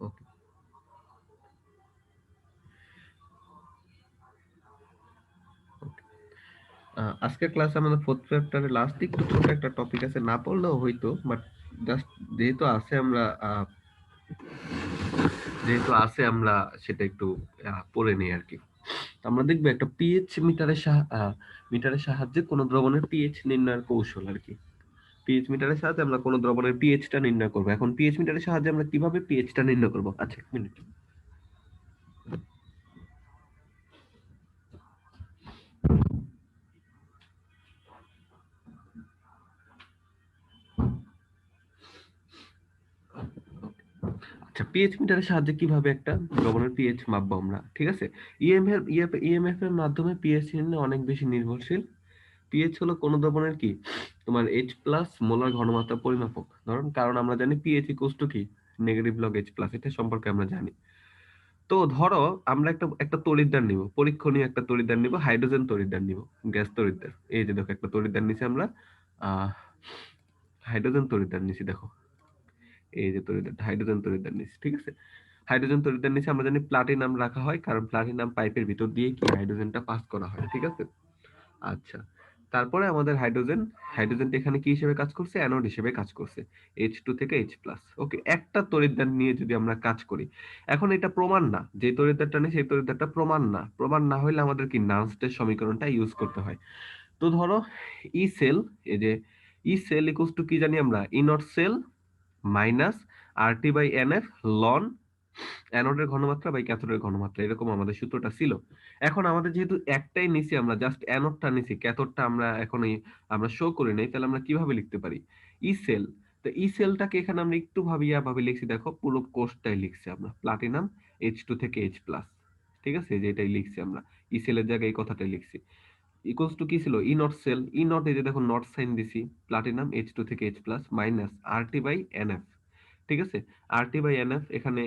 ওকে আজকের ক্লাসে আমাদের ফোর্থ চ্যাপ্টারে লাস্ট একটু ছোট একটা টপিক আছে, না পড়লেও হইতো বাট জাস্ট যেহেতু আছে আমরা যেহেতু আছে আমরা সেটা একটু পড়ে নিই আর কি। আমরা দেখব একটা পিএইচ মিটারের মিটারের সাহায্যে কোনো দ্রবণের পিএইচ নির্ণয়ের কৌশল আর কি। পিএইচ মিটারের সাহায্যে আমরা কোনো দ্রবণের পিএইচটা নির্ণয় করব। এখন পিএইচ মিটারের সাহায্যে আমরা কীভাবে পিএইচটা নির্ণয় করব? আচ্ছা এক মিনিট পিএইচ মিটারের সাহায্যে কীভাবে একটা দ্রবণের পিএইচ মাপবো আমরা? ঠিক আছে? ইএমএফ ইএমএফ এর মাধ্যমে পিএইচ নির্ণয় অনেক বেশি নির্ভরশীল। পিএইচ হলো কোন দ্রবণের কি? তোমার এইচ প্লাস মোলার ঘনমাত্রা পরিমাপক। ধরুন, কারণ আমরা জানি পিএইচ ইকুয়ালস টু কি? নেগেটিভ লগ এইচ প্লাস এটা সম্পর্কে আমরা জানি। তো ধরো, আমরা একটা একটা তড়িৎদ্বার নিব। পরীক্ষণীয় একটা তড়িৎদ্বার নিব হাইড্রোজেন তড়িৎদ্বার নিব গ্যাস তড়িৎদ্বার এই যে দেখো, একটা তড়িৎদ্বার নিছি আমরা হাইড্রোজেন তড়িৎদ্বার নিছি, দেখো। এই যে তড়িৎদ্বার হাইড্রোজেন তড়িৎদ্বার নিছি, ঠিক আছে? হাইড্রোজেন তড়িৎদ্বার নিছি, আমরা জানি প্লাটিনাম রাখা হয়, কারণ প্লাটিনাম পাইপের ভিতর দিয়ে কি হাইড্রোজেনটা পাস করা হয়, ঠিক আছে? আচ্ছা। তারপরে আমাদের হাইড্রোজেন হাইড্রোজেনটা এখানে কি হিসেবে কাজ করছে? অ্যানোড হিসেবে কাজ করছে এইচ টু থেকে এইচ প্লাস ওকে একটা তড়িৎদ্বার নিয়ে যদি আমরা কাজ করি, এখন এটা প্রমাণ না যে তড়িৎদ্বারটা নেই সেই তড়িৎদ্বারটা প্রমাণ না প্রমাণ না হইলে আমাদের কি নার্সটের সমীকরণটা ইউজ করতে হয়। তো ধরো ই সেল এই যে ই সেল ইকুয়ালস টু কি জানি আমরা? E naught cell minus R T by N F ln অ্যানোডের ঘনমাত্রা বা ক্যাথোডের ঘনমাত্রা, এরকম আমাদের সূত্রটা ছিল। এখন আমাদের যেহেতু একটাই নিছি আমরা জাস্ট অ্যানোডটা নিছি ক্যাথোডটা আমরা এখন আমরা শো করি নাই, তাহলে আমরা কীভাবে লিখতে পারি? ই সেল তো ই সেলটাকে এখানে আমরা একটু ভাবিয়া ভাবে লিখছি, দেখো, পুরো কোর্সটাই লিখছি আমরা প্লাটিনাম এইচ টু থেকে এইচ প্লাস ঠিক আছে? যে এটাই লিখছি আমরা ই সেলের জায়গায় এই কথাটাই লিখছি। ইকুয়ালস টু কি ছিল? E naught cell E naught এই যে দেখো নট সাইন দিছি প্লাটিনাম এইচ টু থেকে H plus minus R T by N F ঠিক আছে? আরটি বাই এন এফ এখানে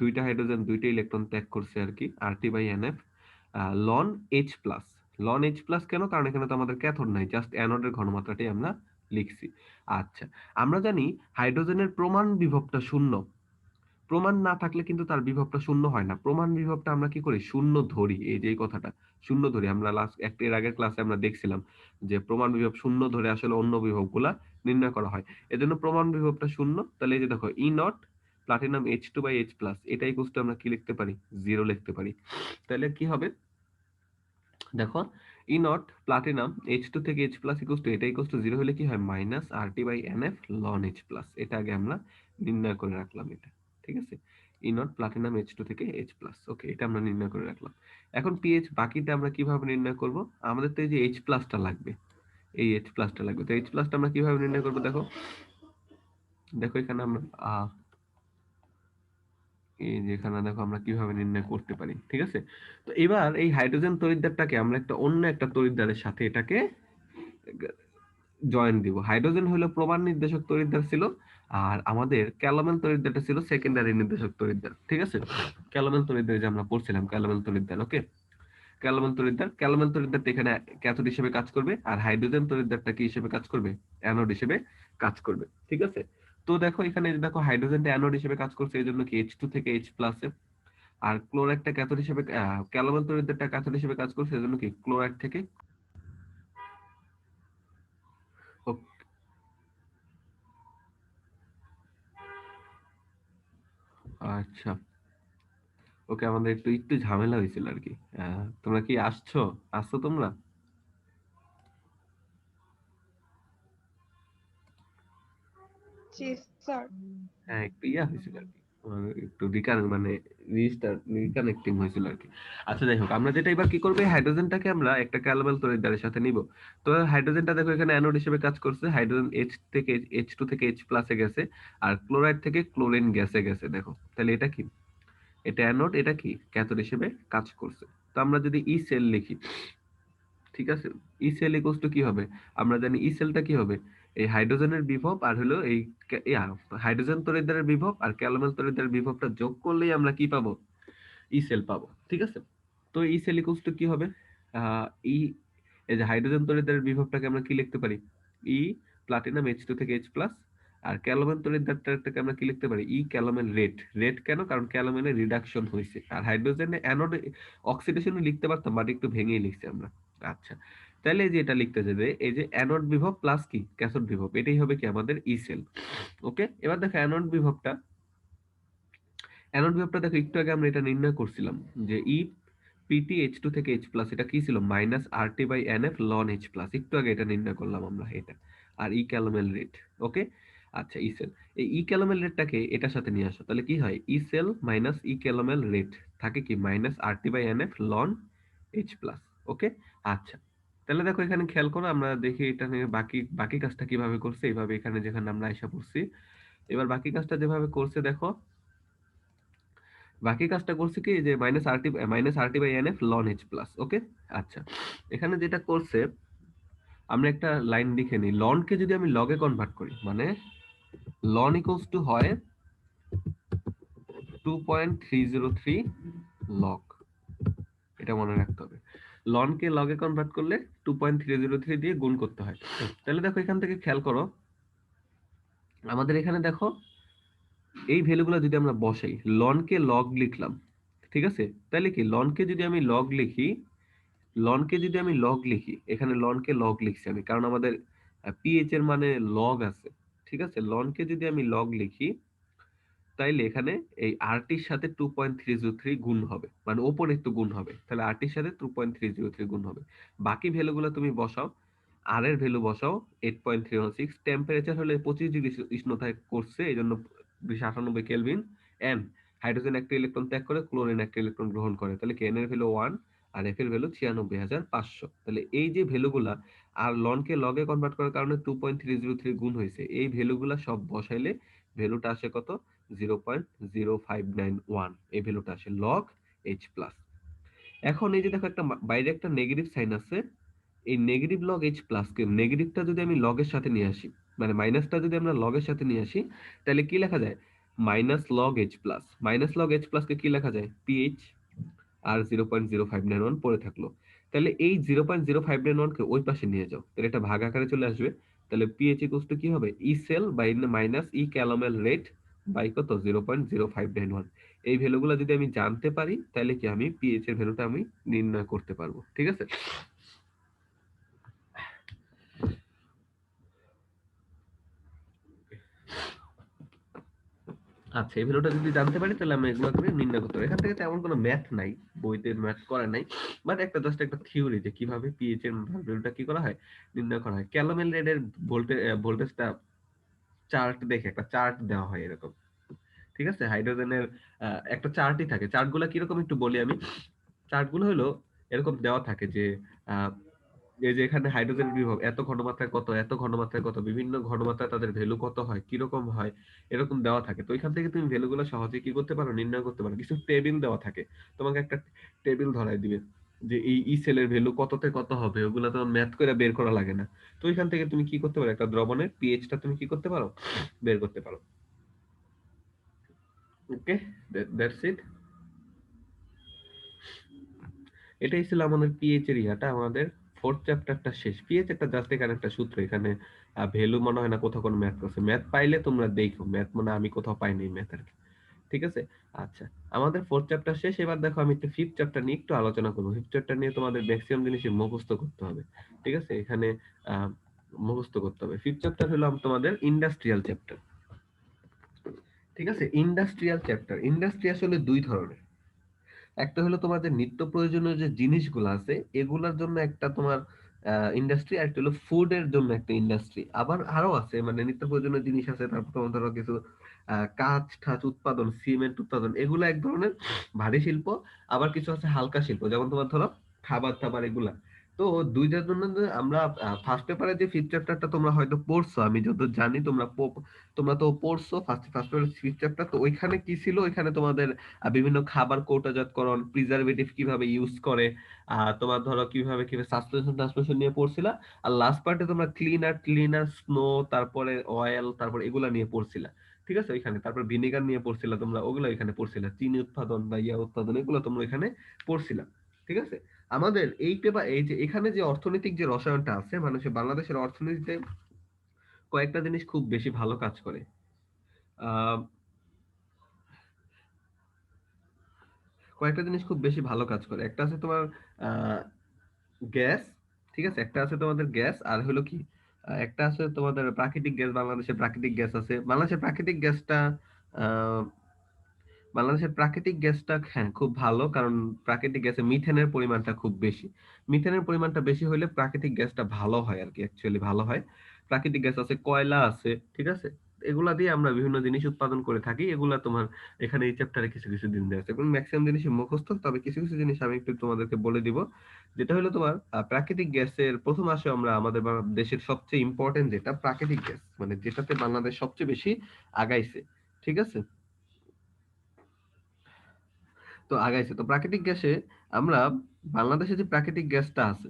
দুইটা হাইড্রোজেন দুইটা ইলেকট্রন ত্যাগ করছে আর কি RT by NF ln H plus ln H plus কেন? কারণ এখানে তো আমাদের ক্যাথোড নাই জাস্ট অ্যানোডের ঘনমাত্রাটাই আমরা লিখছি। আচ্ছা আমরা জানি হাইড্রোজেনের প্রমাণ বিভবটা শূন্য। প্রমাণ না থাকলে কিন্তু তার বিভবটা শূন্য হয় না। প্রমাণ বিভবটা আমরা কি করি? শূন্য ধরি, এই যে কথাটা। শূন্য ধরি। আমরা লাস্ট একটা এর আগের ক্লাসে আমরা দেখছিলাম যে প্রমাণ বিভব শূন্য ধরে আসলে অন্য বিভবগুলা নির্ণয় করা হয়। এজন্য প্রমাণ বিভবটা শূন্য। তাহলে এই যে দেখো E naught platinum H two by H plus এটাই কোস্ট আমরা কি লিখতে পারি? জিরো লিখতে পারি। তাহলে কি হবে? দেখো E naught platinum H two থেকে এইচ প্লাস ইকুয়াল টু এটা ইকুয়াল টু জিরো হলে কি হয়? Minus R T by N F ln H plus এটা আগে আমরা নির্ণয় করে রাখলাম এটা। ঠিক আছে? E naught platinum H two থেকে এইচ প্লাস ওকে এটা আমরা নির্ণয় করে রাখলাম। এখন পিএইচ বাকিটা আমরা কীভাবে নির্ণয় করব? আমাদের তো এই যে এইচ প্লাসটা লাগবে, এই এইচ প্লাসটা লাগবে। তো এইচ প্লাসটা আমরা কীভাবে নির্ণয় করব দেখো? দেখো এখানে আমরা এই যেখানে দেখো আমরা কীভাবে নির্ণয় করতে পারি, ঠিক আছে? তো এবার এই হাইড্রোজেন তড়িৎদ্বারটাকে আমরা একটা অন্য একটা তড়িৎদ্বারের সাথে এটাকে জয়েন দিব। হাইড্রোজেন হলো প্রমাণ নির্দেশক তড়িৎদ্বার ছিল আর আমাদের ক্যালোমেল তড়িৎদ্বারটা ছিল সেকেন্ডারি নির্দেশক তড়িৎদ্বার ঠিক আছে? ক্যালোমেল তড়িৎদ্বার যে আমরা পড়ছিলাম ক্যালোমেল তড়িৎদ্বার ওকে ক্যালোমেল তড়িৎদ্বার ক্যালোমেল তড়িৎদ্বারটা এখানে ক্যাথোড হিসেবে কাজ করবে আর হাইড্রোজেন তড়িৎদ্বারটা কি হিসেবে কাজ করবে? অ্যানোড হিসেবে কাজ করবে ঠিক আছে? তো দেখো এখানে দেখো হাইড্রোজেনটা অ্যানোড হিসেবে কাজ করছে এই জন্য কি এইচ টু থেকে এইচ প্লাসে আর ক্লোরাইডটা ক্যাথোড হিসেবে ক্যালোমেল তড়িৎদ্বারটা ক্যাথোড হিসেবে কাজ করছে এই জন্য কি ক্লোরাইড থেকে আচ্ছা। ওকে আমাদের একটু একটু ঝামেলা হয়েছিল আর কি তোমরা কি আসছো? আসছো তোমরা? হ্যাঁ একটু ইয়া হয়েছিল আর কি একটু রিকান মানে রিকানেক্টিং হয়েছিল আর কি। আচ্ছা যাই হোক, আমরা যেটা এবার কি করব হাইড্রোজেনটাকে আমরা একটা ক্যালোমেল তড়িৎদ্বারের সাথে নিব। তো হাইড্রোজেনটা দেখো, এখানে অ্যানোড হিসেবে কাজ করছে। হাইড্রোজেন এইচ থেকে এইচ টু থেকে এইচ প্লাসে গেছে, আর ক্লোরাইড থেকে ক্লোরিন গ্যাসে গেছে, দেখো। তাহলে এটা কি? এটা অ্যানোড এটা কি? ক্যাথোড হিসেবে কাজ করছে। তো আমরা যদি ই সেল লিখি, ঠিক আছে? ই সেল ইকুয়ালস টু কি হবে? আমরা জানি ই সেলটা কি হবে? এই হাইড্রোজেনের বিভব আর হলো এই হাইড্রোজেন তরিদ্দারের বিভব আর ক্যালোমেল তরিদ্দারের বিভবটা যোগ করলেই আমরা কি পাবো? ই সেল পাবো, ঠিক আছে? তো ই সেল ইকুয়ালস টু কি হবে? ই এই যে হাইড্রোজেন তরিদ্দারের বিভবটাকে আমরা কি লিখতে পারি? ই প্লাটিনাম এইচ টু থেকে এইচ প্লাস আর ক্যালোমেন তরিদ্রারটাকে আমরা কি লিখতে পারি? ই ক্যালোমেন রেট রেট কেন? কারণ ক্যালোমেনের রিডাকশন হয়েছে। আর হাইড্রোজেনে অ্যানোড অক্সিডেশনে লিখতে পারতাম, বাট একটু ভেঙেই লিখছি আমরা। আচ্ছা। তাহলে এই যে এটা লিখতে যাবে এই যে অ্যানোড বিভব প্লাস কি? ক্যাথোড বিভব। এটাই হবে কি আমাদের ই সেল ওকে এবার দেখো অ্যানোড বিভবটা। অ্যানোড বিভবটা দেখো, একটু আগে আমরা এটা নির্ণয় করছিলাম যে ই পিটি এইচ টু থেকে এইচ প্লাস এটা কি ছিল? Minus R T by N F ln H plus একটু আগে এটা নির্ণয় করলাম আমরা এটা। আর ই ক্যালোমেল রেট ওকে আচ্ছা ই সেল এই ই ক্যালোমেল রেটটাকে এটার সাথে নিয়ে আসো। তাহলে কি হয়? E cell minus E calomel rate থাকে কি? Minus R T by N F ln H plus okay আচ্ছা। তাহলে দেখো এখানে খেয়াল করো, আমরা দেখি এটা নিয়ে বাকি বাকি কাজটা কীভাবে করছে, এইভাবে এখানে যেখানে আমরা আইসা পড়ছি। এবার বাকি কাজটা যেভাবে করছে দেখো, বাকি কাজটা করছে কি যে minus RT minus RT by N F ln H plus okay আচ্ছা এখানে যেটা করছে, আমরা একটা লাইন লিখে নিই। লনকে যদি আমি লগে কনভার্ট করি মানে লন ইকুয়ালস টু হয় two point three zero three log এটা মনে রাখতে হবে। লনকে লগে কনভার্ট করলে two point three zero three দিয়ে গুণ করতে হয়। তাহলে দেখো এখান থেকে খেয়াল করো, আমাদের এখানে দেখো, এই ভ্যালুগুলো যদি আমরা বসাই লনকে লগ লিখলাম, ঠিক আছে? তাহলে কি লনকে যদি আমি লগ লিখি লনকে যদি আমি লগ লিখি, এখানে লনকে লগ লিখছি আমি, কারণ আমাদের পিএইচ এর মানে লগ আছে, ঠিক আছে? লনকে যদি আমি লগ লিখি তাইলে এখানে এই আরটির সাথে two point three zero three গুণ হবে। মানে ওপরে একটু গুণ হবে। তাহলে আরটির সাথে two point three zero three গুণ হবে। বাকি ভ্যালুগুলো তুমি বসাও। আর এর ভ্যালু বসাও eight point three one six temperature হলে পঁচিশ ডিগ্রি উষ্ণতায় করছে এই জন্য দুইশো আটানব্বই কেলভিন এন হাইড্রোজেন একটা ইলেকট্রন ত্যাগ করে ক্লোরিন একটা ইলেকট্রন গ্রহণ করে। তাহলে এন এর ভ্যালু ওয়ান আর এফ এর ভ্যালু ছিয়ানব্বই হাজার পাঁচশো। তাহলে এই যে ভ্যালুগুলা, আর লনকে লগে কনভার্ট করার কারণে two point three zero three গুণ হয়েছে। এই ভ্যালুগুলা সব বসাইলে ভ্যালুটা আসে কত? Zero point zero five nine one এই ভ্যালুটা আসে লগ এইচ প্লাস এখন এই যে দেখো একটা বাইরে একটা নেগেটিভ সাইন আছে, এই নেগেটিভ লগ এইচ প্লাসকে নেগেটিভটা যদি আমি লগের সাথে নিয়ে আসি মানে মাইনাসটা যদি আমরা লগের সাথে নিয়ে আসি, তাহলে কি লেখা যায়? Minus log H plus minus log H প্লাসকে কি লেখা যায়? পিএইচ আর zero point zero five nine one পড়ে থাকল। তাহলে এই zero point zero five nine ওয়ানকে ওই পাশে নিয়ে যাও। তাহলে এটা ভাগ আকারে চলে আসবে। তাহলে পিএইচ ইকুয়ালস টু কি হবে? E cell by minus E calomel rate by কত? Zero point zero five nine one এই ভ্যালুগুলো যদি আমি জানতে পারি, তাহলে কি আমি পিএইচ এর ভ্যালুটা আমি নির্ণয় করতে পারব, ঠিক আছে? আচ্ছা এই ভ্যালুটা যদি জানতে পারি, তাহলে আমি এগুলো করে নির্ণয় করতে পারি। এখান থেকে তেমন কোনো ম্যাথ নাই, বইতে ম্যাথ করা নাই বাট একটা জাস্ট একটা থিওরি যে কীভাবে পিএইচ এর ভ্যালুটা কি করা হয়, নির্ণয় করা হয়। ক্যালোমেল রেডের ভোল্টেজ ভোল্টেজটা চার্ট দেখে একটা চার্ট দেওয়া হয় এরকম। ঠিক আছে? হাইড্রোজেনের একটা চার্টই থাকে। চার্টগুলো কীরকম একটু বলি আমি? চার্টগুলো হলো এরকম দেওয়া থাকে যে এই যে এখানে হাইড্রোজেন বিভব, এত ঘনমাত্রায় কত, এত ঘনমাত্রায় কত, বিভিন্ন ঘনমাত্রায় তাদের ভ্যালু কত হয়, কীরকম হয়, এরকম দেওয়া থাকে। তো এখান থেকে তুমি ভ্যালুগুলো সহজে কি করতে পারো, নির্ণয় করতে পারো। কিছু টেবিল দেওয়া থাকে। তোমাকে একটা টেবিল ধরাই দিবে। যে এই ই সেলের ভ্যালু কততে কত হবে, ওগুলো তোমার ম্যাথ করে বের করা লাগে না। তো এখান থেকে তুমি কি করতে পারো? একটা দ্রবণের পিএইচটা তুমি কি করতে পারো? বের করতে পারো। ওকে দ্যাটস ইট এটাই ছিল আমাদের পিএইচ এর ইয়াটা, আমাদের ফোর্থ চ্যাপ্টারটা শেষ। পিএইচ একটা জাস্ট এখানে একটা সূত্র, এখানে ভ্যালু মনে হয় না কোথাও কোনো ম্যাথ করছে ম্যাথ পাইলে তোমরা দেখো। ম্যাথ মানে আমি কোথাও পাইনি ম্যাথ আর কি। ঠিক আছে? আচ্ছা আমাদের ফোর্থ চ্যাপ্টার শেষ, এবার দেখো আমি একটু ফিফথ চ্যাপ্টার নিয়ে একটু আলোচনা করব। ফিফথ চ্যাপ্টার নিয়ে তোমাদের ম্যাক্সিমাম জিনিসই মুখস্থ করতে হবে, ঠিক আছে? এখানে মুখস্থ করতে হবে। ফিফথ চ্যাপ্টার হলো তোমাদের ইন্ডাস্ট্রিয়াল চ্যাপ্টার ঠিক আছে? ইন্ডাস্ট্রিয়াল চ্যাপ্টার ইন্ডাস্ট্রি আসলে দুই ধরনের। একটা হলো তোমাদের নিত্য প্রয়োজনীয় যে জিনিসগুলো আছে, এগুলোর জন্য একটা তোমার ইন্ডাস্ট্রি আর একটা হলো ফুডের জন্য একটা ইন্ডাস্ট্রি আবার আরও আছে মানে নিত্য প্রয়োজনীয় জিনিস আছে, তারপর তোমার ধরো কিছু কাঁচ ঠাচ উৎপাদন, সিমেন্ট উৎপাদন, এগুলো এক ধরনের ভারী শিল্প। আবার কিছু আছে হালকা শিল্প, যেমন তোমার ধরো খাবার টাবার এগুলা। তো দুইটার জন্য আমরা ফার্স্ট পেপারে যে ফিফথ চ্যাপ্টারটা তোমরা হয়তো পড়ছো, আমি যত জানি তোমরা তোমরা তো পড়ছো ফার্স্ট ফার্স্ট পেপারে ফিফথ চ্যাপ্টার তো ওইখানে কি ছিল? ওইখানে তোমাদের বিভিন্ন খাবার কৌটাজাতকরণ প্রিজারভেটিভ কীভাবে ইউজ করে, আহ, তোমার ধরো কীভাবে কীভাবে সাসপেনশন ট্রান্সপোর্টেশন নিয়ে পড়ছিলা। আর লাস্ট পার্টে তোমরা ক্লিনার ক্লিনার স্নো তারপরে অয়েল তারপর এগুলা নিয়ে পড়ছিলা। ঠিক আছে? ওইখানে। তারপর ভিনেগার নিয়ে পড়ছিলা তোমরা, ওগুলো এখানে পড়ছিলা। চিনি উৎপাদন বা ইয়া উৎপাদন, এগুলো তোমরা এখানে পড়ছিলা। ঠিক আছে? আমাদের এই পেপার, এই যে এখানে যে অর্থনৈতিক যে রসায়নটা আছে মানুষের বাংলাদেশের অর্থনীতিতে কয়েকটা জিনিস খুব বেশি ভালো কাজ করে। কয়েকটা জিনিস খুব বেশি ভালো কাজ করে। একটা আছে তোমার গ্যাস, ঠিক আছে? একটা আছে তোমাদের গ্যাস, আর হলো কি? একটা আছে তোমাদের প্রাকৃতিক গ্যাস বাংলাদেশের প্রাকৃতিক গ্যাস আছে। বাংলাদেশের প্রাকৃতিক গ্যাসটা আহ, বাংলাদেশের প্রাকৃতিক গ্যাসটা হ্যাঁ খুব ভালো কারণ প্রাকৃতিক গ্যাসে মিথেনের পরিমাণটা খুব বেশি। মিথেনের পরিমাণটা বেশি হলে প্রাকৃতিক গ্যাসটা ভালো হয় আর কি অ্যাকচুয়ালি ভালো হয়। প্রাকৃতিক গ্যাস আছে কয়লা আছে ঠিক আছে? এগুলা দিয়ে আমরা বিভিন্ন জিনিস উৎপাদন করে থাকি। এগুলা তোমার এখানে এই চ্যাপ্টারে কিছু কিছু দিন দেওয়া আছে। এবং ম্যাক্সিমাম জিনিসই মুখস্থ। তবে কিছু কিছু জিনিস আমি একটু তোমাদেরকে বলে দিব। যেটা হলো তোমার প্রাকৃতিক গ্যাসের প্রথম আসে আমরা আমাদের দেশের সবচেয়ে ইম্পর্টেন্ট যেটা, প্রাকৃতিক গ্যাস। মানে যেটাতে বাংলাদেশ সবচেয়ে বেশি আগাইছে। ঠিক আছে? তো আগাইছে। তো প্রাকৃতিক গ্যাসে আমরা, বাংলাদেশে যে প্রাকৃতিক গ্যাসটা আছে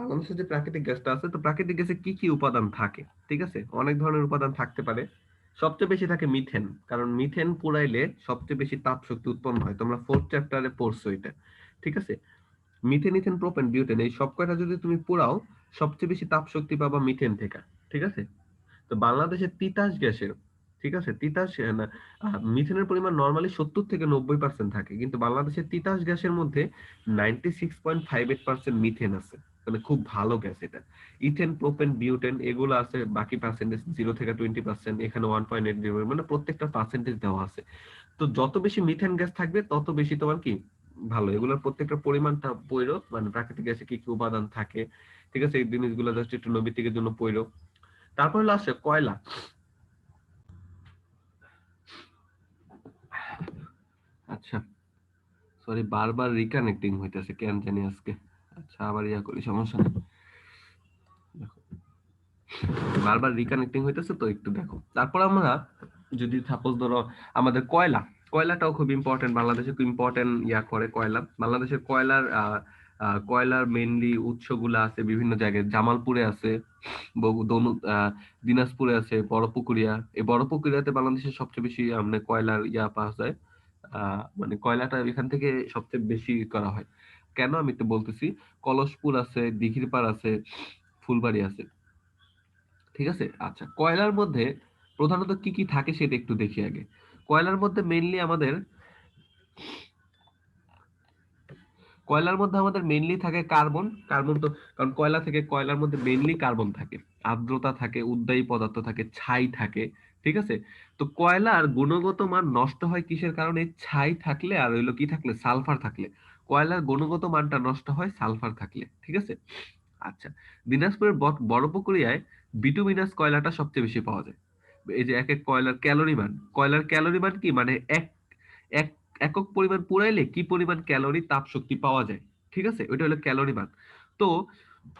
বাংলাদেশে যে প্রাকৃতিক গ্যাসটা আছে, তো প্রাকৃতিক গ্যাসে কি কি উপাদান থাকে? ঠিক আছে? অনেক ধরনের উপাদান থাকতে পারে। সবচেয়ে বেশি থাকে মিথেন, কারণ মিথেন পুড়াইলে সবচেয়ে বেশি তাপ শক্তি উৎপন্ন হয়। তোমরা ফোর্থ চ্যাপ্টারে পড়ছো এটা। ঠিক আছে? মিথেন, ইথেন, প্রোপেন, বিউটেন, এই সব কয়টা যদি তুমি পোড়াও, সবচেয়ে বেশি তাপ শক্তি পাবা মিথেন থেকে। ঠিক আছে? তো বাংলাদেশের তিতাস গ্যাসের, ঠিক আছে? তিতাস মিথেনের পরিমাণ নর্মালি সত্তর থেকে নব্বই পার্সেন্ট থাকে। কিন্তু বাংলাদেশের তিতাস গ্যাসের মধ্যে ninety six point five eight percent methane আছে। মানে খুব ভালো গ্যাস এটা। ইথেন, প্রোপেন, বিউটেন, এগুলো আছে, বাকি পার্সেন্টেজ জিরো থেকে টোয়েন্টি পার্সেন্ট এখানে ওয়ান পয়েন্ট এইট জিরো মানে প্রত্যেকটা পার্সেন্টেজ দেওয়া আছে। তো যত বেশি মিথেন গ্যাস থাকবে, তত বেশি তোমার কি ভালো। এগুলোর প্রত্যেকটা পরিমাণটা পইরো মানে প্রাকৃতিক গ্যাসে কি কি উপাদান থাকে, ঠিক আছে? এই জিনিসগুলো জাস্ট একটু নৈবিত্তিকের জন্য পইরো তারপর হলো আসছে কয়লা। আচ্ছা সরি বারবার রিকানেক্টিং হইতেছে, কেন জানি আজকে। আচ্ছা আবার ইয়া করি, সমস্যা নেই। বারবার রিকানেক্টিং হইতেছে তো একটু দেখো। তারপর আমরা যদি সাপোজ ধরো আমাদের কয়লা, কয়লাটাও খুব ইম্পর্টেন্ট বাংলাদেশে খুব ইম্পর্টেন্ট ইয়া করে কয়লা। বাংলাদেশের কয়লার কয়লার মেইনলি উৎসগুলো আছে বিভিন্ন জায়গায়। জামালপুরে আছে দিনাজপুরে আছে, বড়পুকুরিয়া। এই বড়পুকুরিয়াতে বাংলাদেশের সবচেয়ে বেশি মানে কয়লার ইয়া পাওয়া যায়। মানে কয়লাটা এখান থেকে সবচেয়ে বেশি করা হয়। কেন আমি তো বলতেছি? কলসপুর আছে, দিঘিরপাড় আছে, ফুলবাড়ি আছে। ঠিক আছে? আচ্ছা কয়লার মধ্যে প্রধানত কি কি থাকে সেটা একটু দেখি আগে। কয়লার মধ্যে মেইনলি আমাদের কয়লার মধ্যে আমাদের মেইনলি থাকে কার্বন। কার্বন তো, কারণ কয়লা থেকে কয়লার মধ্যে মেইনলি কার্বন থাকে। আর্দ্রতা থাকে উদ্বায়ী পদার্থ থাকে, ছাই থাকে। ঠিক আছে? তো কয়লার গুণগত মান নষ্ট হয় কিসের কারণে? ছাই থাকলে আর হইল কি থাকলে? সালফার থাকলে। কয়লার গুণগত মানটা নষ্ট হয় সালফার থাকলে, ঠিক আছে? আচ্ছা দিনাজপুরের বট- বড়পুকুরিয়ায় বিটুমিনাস কয়লাটা সবচেয়ে বেশি পাওয়া যায়? এই যে এক এক কয়লার ক্যালোরি মান। কয়লার ক্যালোরি মান কি? মানে এক এক, একক পরিমাণ পুরাইলে কি পরিমাণ ক্যালোরি তাপ শক্তি পাওয়া যায়? ঠিক আছে? ওইটা হলো ক্যালোরি মান। তো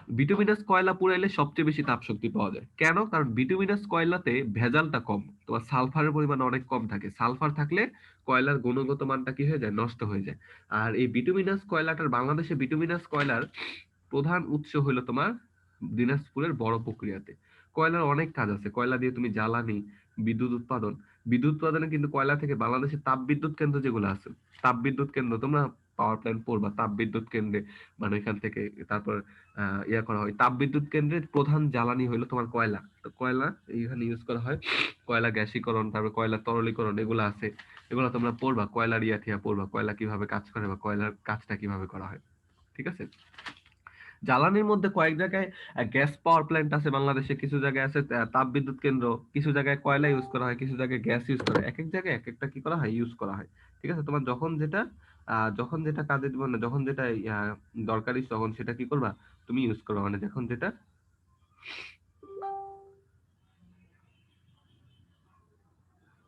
বিটুমিনাস কয়লা পুরাইলে সবচেয়ে বেশি তাপ শক্তি পাওয়া যায়। কেন? কারণ বিটুমিনাস কয়লাতে ভেজালটা কম, তোমার সালফারের পরিমাণ অনেক কম থাকে। সালফার থাকলে কয়লার গুণগত মানটা কি হয়ে যায়? নষ্ট হয়ে যায়। আর এই বিটুমিনাস কয়লাটার বাংলাদেশে বিটুমিনাস কয়লার প্রধান উৎস হলো তোমার দিনাজপুরের বড় প্রক্রিয়াতে। কয়লার অনেক কাজ আছে। কয়লা দিয়ে তুমি জ্বালানি, বিদ্যুৎ উৎপাদন। বিদ্যুৎ উৎপাদনে কিন্তু কয়লা থেকে বাংলাদেশের তাপবিদ্যুৎ কেন্দ্র যেগুলো আছে, তাপবিদ্যুৎ কেন্দ্র তোমরা পাওয়ার প্ল্যান্ট পড়বা তাপ বিদ্যুৎ কেন্দ্রে মানে এখান থেকে তারপর ইয়া করা হয়। তাপ বিদ্যুৎ কেন্দ্রের প্রধান জ্বালানি হলো তোমার কয়লা। তো কয়লা এইখানে ইউজ করা হয়। কয়লা গ্যাসীকরণ, তারপর কয়লা তরলীকরণ এগুলো আছে। এগুলো তোমরা পড়বা, কয়লার ইয়া থিয়া পড়বা, কয়লা কীভাবে কাজ করে বা কয়লার কাজটা কীভাবে করা হয়। ঠিক আছে? জ্বালানির মধ্যে কয়েক জায়গায় গ্যাস পাওয়ার প্ল্যান্ট আছে বাংলাদেশে, কিছু জায়গায় আছে তাপ বিদ্যুৎ কেন্দ্র, কিছু জায়গায় কয়লা ইউজ করা হয়, কিছু জায়গায় গ্যাস ইউজ করা হয়। এক এক জায়গায় এক একটা কি করা হয়? ইউজ করা হয়। ঠিক আছে? তোমার যখন যেটা যখন যেটা কাজে দিব না, যখন যেটা দরকারি তখন সেটা কি করবা? তুমি ইউজ করবা মানে যখন যেটা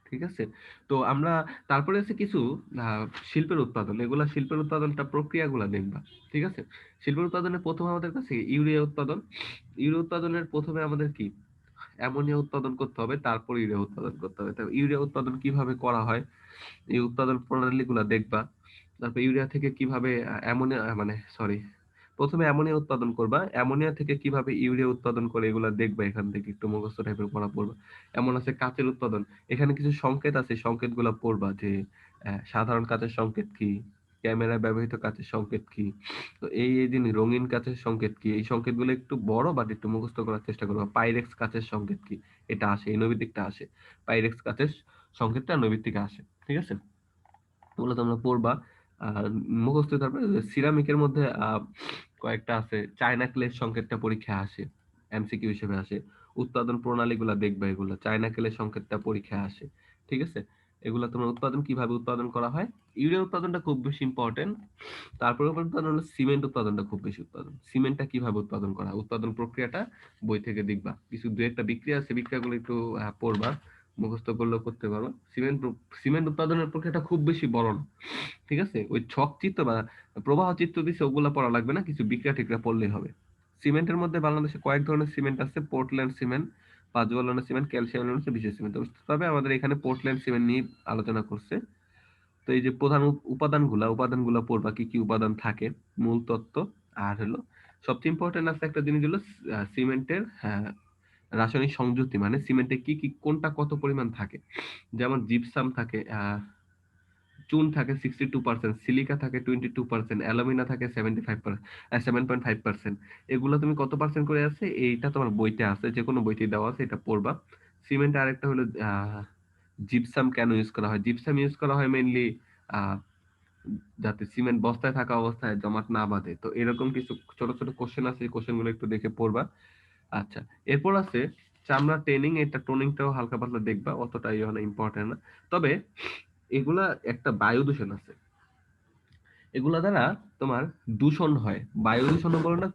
ঠিক আছে? তো আমরা, তারপরে আছে কিছু শিল্পের উৎপাদন। এগুলা শিল্পের উৎপাদনটা প্রক্রিয়াগুলা দেখবা, ঠিক আছে? শিল্পের উৎপাদনে প্রথমে আমাদের কাছে ইউরিয়া উৎপাদন। ইউরিয়া উৎপাদনের প্রথমে আমাদের কি? অ্যামোনিয়া উৎপাদন করতে হবে, তারপর ইউরিয়া উৎপাদন করতে হবে। ইউরিয়া উৎপাদন কীভাবে করা হয়? এই উৎপাদন প্রণালীগুলা দেখবা। তারপর ইউরিয়া থেকে কীভাবে অ্যামোনিয়া মানে সরি প্রথমে অ্যামোনিয়া উৎপাদন করবা। অ্যামোনিয়া থেকে কীভাবে ইউরিয়া উৎপাদন করে এগুলা দেখবা এখান থেকে, একটু মুখস্থ টাইপের পড়া পড়বা। এমন আছে কাচের উৎপাদন। এখানে কিছু সংকেত আছে, সংকেতগুলো পড়বা যে সাধারণ কাচের সংকেত কি? ক্যামেরায় ব্যবহৃত কাচের সংকেত কি? তো এই এই দিন রঙিন কাচের সংকেত কি? এই সংকেতগুলো একটু বড় বাট একটু মুখস্থ করার চেষ্টা করব। পাইরেক্স কাচের সংকেত কি? এটা আসে, এই নৈবিত্তিকটা আসে। পাইরেক্স কাচের সংকেতটা নৈবিত্তিকে আসে, ঠিক আছে? ওগুলো তোমরা পড়বা। মুখস্থ তারপরে সিরামিকের মধ্যে কয়েকটা আছে। চায়না ক্লের সংকেতটা পরীক্ষা আসে এমসিকিউ হিসেবে আসে। উৎপাদন প্রণালীগুলা দেখবে এগুলো। চায়না ক্লের সংকেতটা পরীক্ষা আসে, ঠিক আছে? এগুলো তোমার উৎপাদন, কীভাবে উৎপাদন করা হয়? ইউরিয়া উৎপাদনটা খুব বেশি ইম্পর্টেন্ট তারপরে উৎপাদন হলো সিমেন্ট উৎপাদনটা খুব বেশি উৎপাদন। সিমেন্টটা কীভাবে উৎপাদন করা উৎপাদন প্রক্রিয়াটা বই থেকে দেখবা। কিছু দু একটা বিক্রিয়া আছে, বিক্রিয়াগুলো একটু পড়বা। মুখস্থ করলেও করতে পারো সিমেন্ট সিমেন্ট উৎপাদনের প্রক্রিয়াটা খুব বেশি বড় না, ঠিক আছে? ওই ছক চিত্র বা প্রবাহ চিত্র দিচ্ছে ওগুলো পড়া লাগবে না, কিছু বিক্রিয়া টিক্রিয়া পড়লেই হবে। সিমেন্টের মধ্যে বাংলাদেশে কয়েক ধরনের সিমেন্ট আছে, পোর্টল্যান্ড সিমেন্ট পাঁচবলনের সিমেন্ট, ক্যালসিয়াম লোন বিশেষ সিমেন্ট। তবে আমাদের এখানে পোর্টল্যান্ড সিমেন্ট নিয়ে আলোচনা করছে। তো এই যে প্রধান উপাদানগুলা উপাদানগুলা পড়বা, কি কি উপাদান থাকে, মূল তত্ত্ব আর হলো সবচেয়ে ইম্পর্টেন্ট আছে একটা জিনিস হলো সিমেন্টের রাসায়নিক সংযুক্তি মানে সিমেন্টে কি কি, কোনটা কত পরিমাণ থাকে? যেমন জিপসাম থাকে চুন থাকে সিক্সটি টু পার্সেন্ট সিলিকা থাকে টোয়েন্টি টু পার্সেন্ট অ্যালুমিনা থাকে seventy five seven point five percent এগুলো তুমি কত পার্সেন্ট করে আছে? এইটা তোমার বইতে আছে যে কোনো বইতে দেওয়া আছে, এটা পড়বা। সিমেন্ট আরেকটা হলো জিপসাম কেন ইউজ করা হয়? জিপসাম ইউজ করা হয় মেইনলি যাতে সিমেন্ট বস্তায় থাকা অবস্থায় জমাট না বাঁধে। তো এরকম কিছু ছোট ছোট কোশ্চেন আছে কোশ্চেনগুলো একটু দেখে পড়বা। আচ্ছা এরপর আছে চামড়া ট্রেনিং এটা টোনিংটাও হালকা পাতলা দেখবা, অতটা ইয়ে না ইম্পর্টেন্ট না। তবে এগুলা একটা বায়ু দূষণ আছে। এগুলা দ্বারা তোমার দূষণ হয়। বায়ু দূষণ বলো না,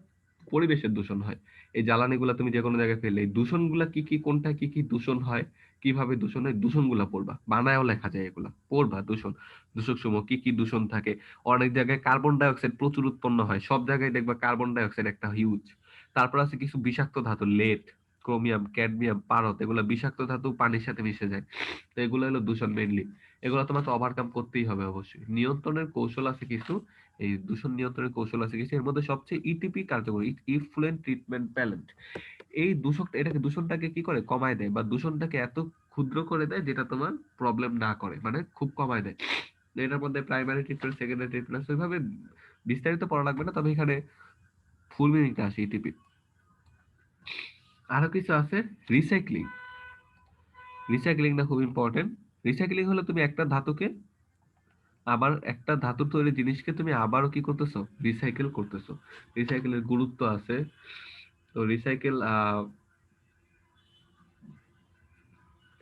পরিবেশের দূষণ হয়। এই জ্বালানিগুলা তুমি যে কোনো জায়গায় ফেলে এই দূষণগুলা কি কি, কোনটা কি কি দূষণ হয়, কীভাবে দূষণ হয়, দূষণগুলা পড়বা। বানায়ও লেখা যায় এগুলা। পড়বা দূষণ। দূষক সমূহ কি কি দূষণ থাকে। অনেক জায়গায় কার্বন ডাইঅক্সাইড প্রচুর উৎপন্ন হয়। সব জায়গায় দেখবা কার্বন ডাইঅক্সাইড একটা হিউজ তারপর আছে কিছু বিষাক্ত ধাতু লেট ক্রোমিয়াম, ক্যাডমিয়াম পারত এগুলো বিষাক্ত ধাতু পানির সাথে মিশে যায়। তো এগুলো হলো দূষণ মেনলি এগুলো তোমাকে ওভারকাম করতেই হবে অবশ্যই। নিয়ন্ত্রণের কৌশল আছে কিছু, এই দূষণ নিয়ন্ত্রণের কৌশল আছে কিছু। এর মধ্যে সবচেয়ে ইটিপি কার্যকরী ইফ্লুয়েন্ট ট্রিটমেন্ট প্যালেন্ট এই দূষক, এটাকে দূষণটাকে কি করে? কমায় দেয় বা দূষণটাকে এত ক্ষুদ্র করে দেয় যেটা তোমার প্রবলেম না করে মানে খুব কমায় দেয়। এটার মধ্যে প্রাইমারি ট্রিটমেন্ট সেকেন্ডারি ট্রিটমেন্ট ওইভাবে বিস্তারিত পড়া লাগবে না। তবে এখানে ফুল মিনিংটা আসে ইটিপি আরও কিছু আছে? রিসাইক্লিং রিসাইক্লিংটা খুব ইম্পর্টেন্ট রিসাইক্লিং হলো তুমি একটা ধাতুকে আবার একটা ধাতু তৈরি জিনিসকে তুমি আবারও কি করতেছো? রিসাইকেল করতেছো। রিসাইকেলের গুরুত্ব আছে। তো রিসাইকেল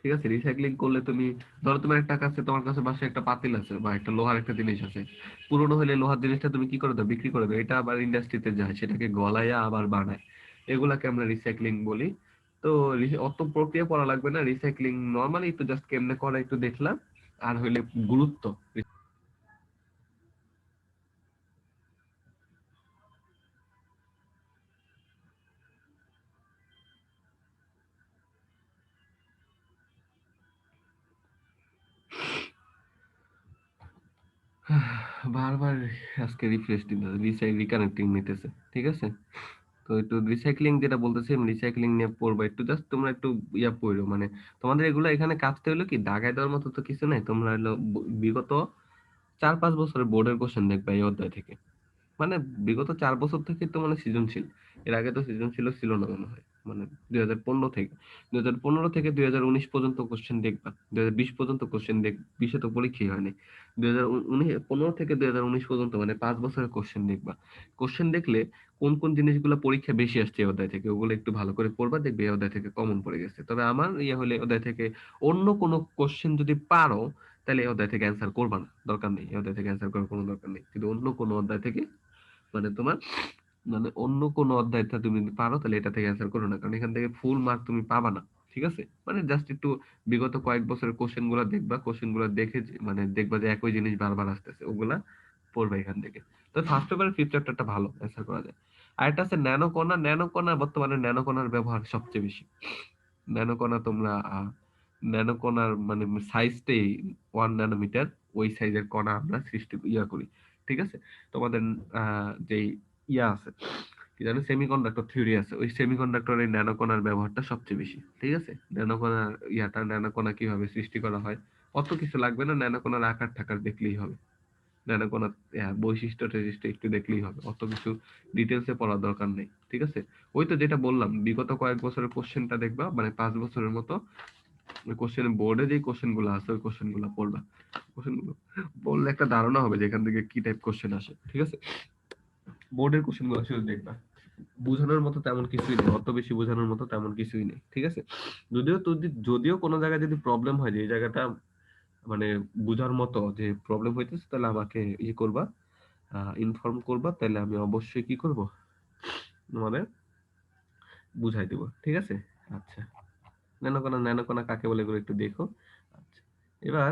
ঠিক আছে রিসাইক্লিং করলে তুমি, ধরো তোমার একটা কাছে, তোমার কাছে বাসে একটা পাতিল আছে বা একটা লোহার একটা জিনিস আছে। পুরনো হলে লোহার জিনিসটা তুমি কি করে দাও বিক্রি করে দাও এটা আবার ইন্ডাস্ট্রিতে যায়, সেটাকে গলায় আবার বানায়। এগুলাকে আমরা রিসাইক্লিং বলি। তো অত প্রক্রিয়া পড়া লাগবে না রিসাইক্লিং নর্মালি একটু জাস্ট কেমনে করা একটু দেখলাম, আর হইলে গুরুত্ব। বারবার আজকে রিফ্রেশ দিতে রিসাই রিকানেক্টিং নিতেছে, ঠিক আছে? তো একটু রিসাইক্লিং যেটা বলতেছি রিসাইক্লিং নিয়ে পড়ব। একটু জাস্ট তোমরা একটু ইয়া পড়ো। মানে তোমাদের এগুলো এখানে কাজতে হলো কি দাগায় দেওয়ার মতো তো কিছু নাই? তোমরা হলো বিগত চার পাঁচ বছরের বোর্ডের কোশ্চেন দেখবে এই অধ্যায় থেকে। মানে বিগত চার বছর থেকে তো মানে সৃজনশীল। এর আগে তো সৃজনশীল ছিল না মনে হয়। মানে দুই হাজার পনেরো থেকে, দুই হাজার পনেরো থেকে দুই হাজার উনিশ পর্যন্ত কোশ্চেন দেখবা। দুই হাজার বিশ পর্যন্ত কোশ্চেন দেখ, বিশে তো পরীক্ষাই হয়নি। দুই হাজার উনিশ, পনেরো থেকে দুই হাজার উনিশ পর্যন্ত মানে পাঁচ বছরের কোশ্চেন দেখবা। কোশ্চেন দেখলে কোন কোন জিনিসগুলো পরীক্ষা বেশি আসছে এই অধ্যায় থেকে, ওগুলো একটু ভালো করে পড়বা, দেখবে এই অধ্যায় থেকে কমন পড়ে গেছে। তবে আমার ইয়ে হলে অধ্যায় থেকে অন্য কোনো কোশ্চেন যদি পারো, তাহলে এই অধ্যায় থেকে অ্যান্সার করবা না, দরকার নেই। এই অধ্যায় থেকে অ্যান্সার করার কোনো দরকার নেই। কিন্তু অন্য কোনো অধ্যায় থেকে মানে তোমার মানে অন্য কোনো অধ্যায়টা তুমি যদি পারো, তাহলে এটা থেকে অ্যান্সার করো না। কারণ এখান থেকে ফুল মার্ক তুমি পাবা না, ঠিক আছে? মানে জাস্ট একটু বিগত কয়েক বছরের কোশ্চেনগুলা দেখবা কোশ্চেনগুলা দেখে মানে দেখবা যে একই জিনিস বারবার আসতেছে, ওগুলা পড়বা এখান থেকে। তো ফার্স্ট পেপার ফিফথ চ্যাপ্টারটা ভালো অ্যান্সার করা যায়। আর একটা আছে ন্যানো কণা ন্যানো কণা বর্তমানে ন্যানো কণার ব্যবহার সবচেয়ে বেশি। ন্যানো কণা তোমরা ন্যানো কণার মানে সাইজটাই ওয়ান ন্যানোমিটার ওই সাইজের কণা আমরা সৃষ্টি, ইয়া করি, ঠিক আছে? তোমাদের যেই ইয়া আছে, কি জানো সেমিকন্ডাক্টর থিওরি আছে। ওই সেমিকন্ডাক্টরের ন্যানোকণার ব্যবহারটা সবচেয়ে বেশি, ঠিক আছে? ন্যানোকণার ইয়াটা ন্যানোকণা কীভাবে সৃষ্টি করা হয়, অত কিছু লাগবে না ন্যানোকণার আকার ঠাকার দেখলেই হবে। ন্যানোকোনা বৈশিষ্ট্য টৈশিষ্ট্য একটু দেখলেই হবে, অত কিছু ডিটেলসে পড়ার দরকার নেই, ঠিক আছে? ওই তো যেটা বললাম, বিগত কয়েক বছরের কোশ্চেনটা দেখবা মানে পাঁচ বছরের মতো কোশ্চেন বোর্ডে যে কোশ্চেনগুলো আছে, ওই কোশ্চেনগুলো পড়বা। কোশ্চেনগুলো পড়লে একটা ধারণা হবে যে এখান থেকে কি টাইপ কোশ্চেন আসে, ঠিক আছে? বোর্ডের কোশ্চেনগুলো শুধু দেখবা। বোঝানোর মতো তেমন কিছুই নেই, অত বেশি বোঝানোর মতো তেমন কিছুই নেই, ঠিক আছে? যদিও যদি যদিও কোনো জায়গায় যদি প্রবলেম হয় যে এই জায়গাটা মানে বোঝার মতো যে প্রবলেম হইতেছে, তাহলে আমাকে ইয়ে করবা ইনফর্ম করবা, তাহলে আমি অবশ্যই কি করব? মানে বুঝাই দেব, ঠিক আছে? আচ্ছা। ন্যানোকোনা ন্যানোকোনা কাকে বলে এগুলো একটু দেখো। আচ্ছা। এবার